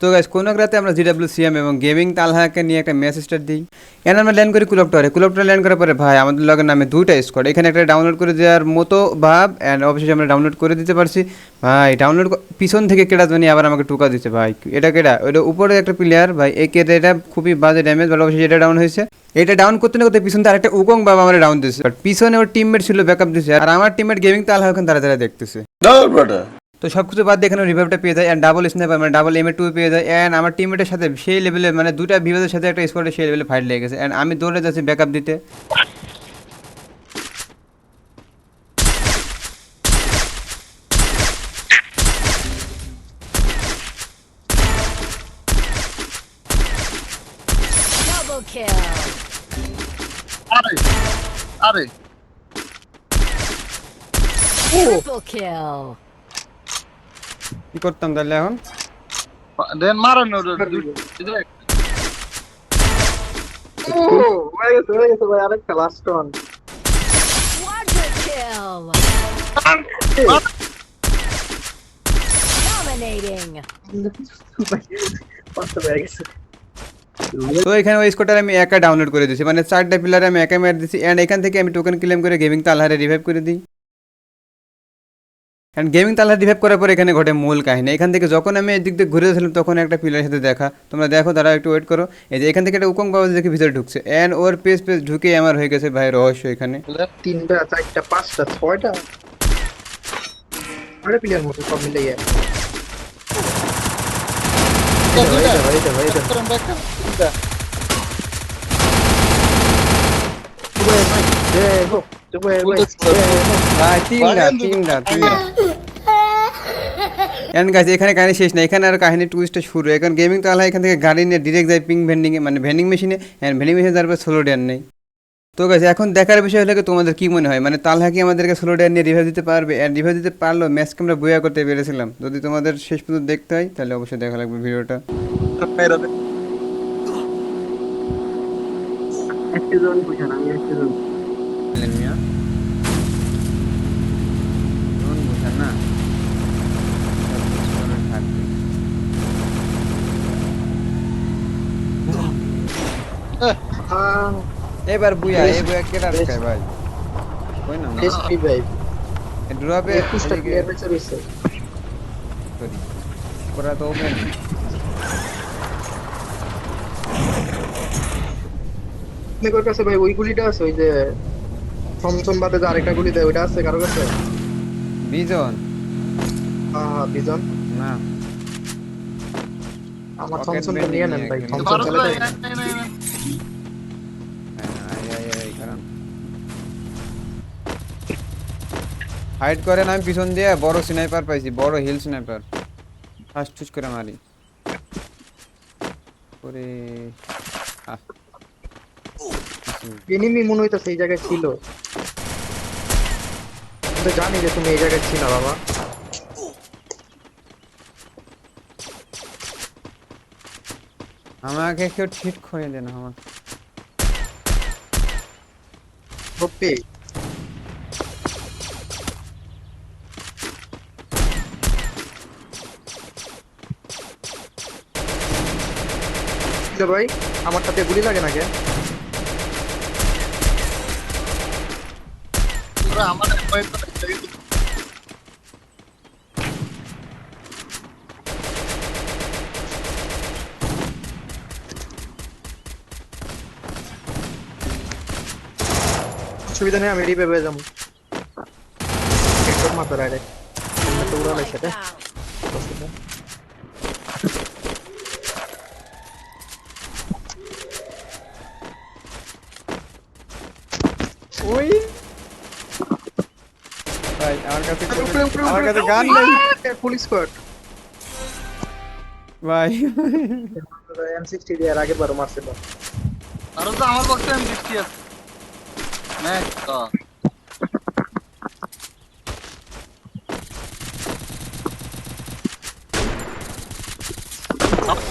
তো গাইস এক রাতে আমরা জিডাব্লিউ সিএম এবং গেমিং তালহাকে নিয়ে একটা ম্যাচ স্টার্ট দিই। এন আমরা ল্যান্ড করি কুলপটারে কুলপটারে ল্যান্ড করার পরে, ভাই, আমাদের লগের নামে দুইটা স্কোয়াড এখানে একটা ডাউনলোড করে দেওয়ার মতো ভাব অ্যান্ড অবশ্যই আমরা ডাউনলোড করে দিতে পারছি। ভাই ডাউনলোড পিছন থেকে কেটা জানি আবার আমাকে টুকা দিচ্ছে ভাই। এটা কেটা ওইটা উপরে একটা প্লেয়ার ভাই এই কেটে এটা খুবই বাজে ড্যামেজ ভালো অবশ্যই এটা ডাউন হয়েছে। এটা ডাউন করতে না করতে পিছন থেকে আরেকটা উকং বাবা আমার ডাউন দিচ্ছে বাট পিছনে ওর টিমমেট ছিল ব্যাকআপ দিচ্ছে আর আমার টিমমেট গেমিং তালহা ওখানে তারা তারা দেখতেছে। তো সব কিছু বাদ দিয়ে এখানে রিভাইভটা পেয়ে যায় অ্যান্ড ডাবল স্ন্যাপার মানে ডাবল এম এ টু পেয়ে যায় অ্যান্ড আমার টিমমেটের সাথে সেই লেভেলে মানে দুটা বিভাগের সাথে একটা স্পটে সেই লেভেলে ফাইট লেগে গেছে অ্যান্ড আমি দৌড়ে যাচ্ছি ব্যাকআপ দিতে Double kill. আরে আরে Triple kill. কি করতাম তাহলে এখন? দেন মারেন তো এখানে ওই স্কোরটা আমি একা ডাউনলোড করে দিয়েছি। মানে চারটা পিলারে আমি একা মেরে দিচ্ছি অ্যান্ড এখান থেকে আমি টোকেন ক্লেম করে গেমিং তালহারে রিভাইভ করে দিই। অ্যান্ড গেমিং তালহার রিভাইভ করার পর এখানে ঘটে মূল কাহিনী। এখান থেকে যখন আমি এদিক দিয়ে ঘুরে যাচ্ছিলাম তখন একটা পিলারের সাথে দেখা। তোমরা দেখো তারা একটু ওয়েট করো। এই যে এখান থেকে একটা উকং বাবা দেখে ভিতরে ঢুকছে। অ্যান্ড ওর পেস পেজ ঢুকে আমার হয়ে গেছে ভাই রহস্য এখানে। তিনটা চারটা পাঁচটা ছয়টা? ছয়টা প্লেয়ার মতো সব মিলে গিয়ে ভাই তিনটা তিনটা তিনটা এন্ড গাছ এখানে কাহিনী শেষ না এখানে আর কাহিনী টুইস্টটা শুরু। এখন গেমিং তাহলে এখান থেকে গাড়ি নিয়ে ডিরেক্ট যায় পিং ভেন্ডিং এ মানে ভেন্ডিং মেশিনে এন্ড ভেন্ডিং মেশিনে তারপর সোলো ডেয়ার নেই। তো গাছ এখন দেখার বিষয় হলে তোমাদের কি মনে হয়? মানে তালহা কি আমাদেরকে সোলো ডেয়ার নিয়ে রিভাইভ দিতে পারবে? এন্ড রিভাইভ দিতে পারল ম্যাচকে আমরা বইয়া করতে পেরেছিলাম। যদি তোমাদের শেষ পর্যন্ত দেখতে হয় তাহলে অবশ্যই দেখা লাগবে ভিডিওটা। আমি এবার বুয়া এই বুয়া কেটা রাখায় ভাই কই না ফ্রি ভাই ড্রপে একুশটা প্লেয়ার বেঁচে রয়েছে ওরা তো ওপেন আপনার কাছে ভাই ওই গুলিটা আছে ওই যে থমথম বাদে যে আরেকটা গুলি দেয় ওইটা আছে কারও কাছে? বিজন? হ্যাঁ বিজন? না। আমার থমথমটা নিয়ে নেন ভাই থমথম চালাতে ফাইট করে না আমি পিছন দিয়ে বড় স্নাইপার পাইছি বড় হিল স্নাইপার ফার্স্ট চুজ করে মারি। ওরে আহ। এনিমি মনে হইতাছে এই জায়গায় ছিল। তো জানি যে তুমি এই জায়গায় ছিল বাবা। আমাকে কেউ ঠিক করে দেন আমাকে ওপে ভাই আমার তাতে গুলি লাগে না কে আমার অসুবিধা নেই আমি রিপে পেয়ে যাব একদম মাথা রাইডে তো উড়ালাই সেটা Out. ওই ভাই আমার কাছে উপরে, উপরে, আমার উপরে, কাছে উপরে। গান নেই। পুলিশ স্কোয়াড ভাই। এম সিক্সটি দিয়ে আগের বারো মারছিল। আরও তো আমার বক্সে আমি দিচ্ছি আছে। নেক্সট তো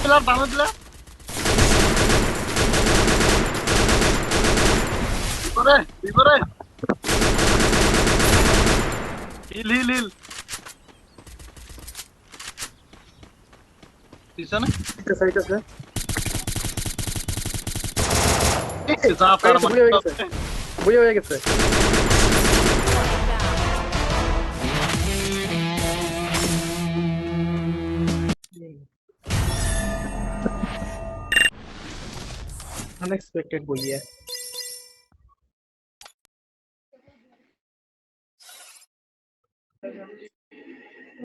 প্লেয়ার বামে প্লেয়ার করে? हिल हिल हिल तीसरा ना एक साइड का सर अनएक्सपेक्टेड बोलिए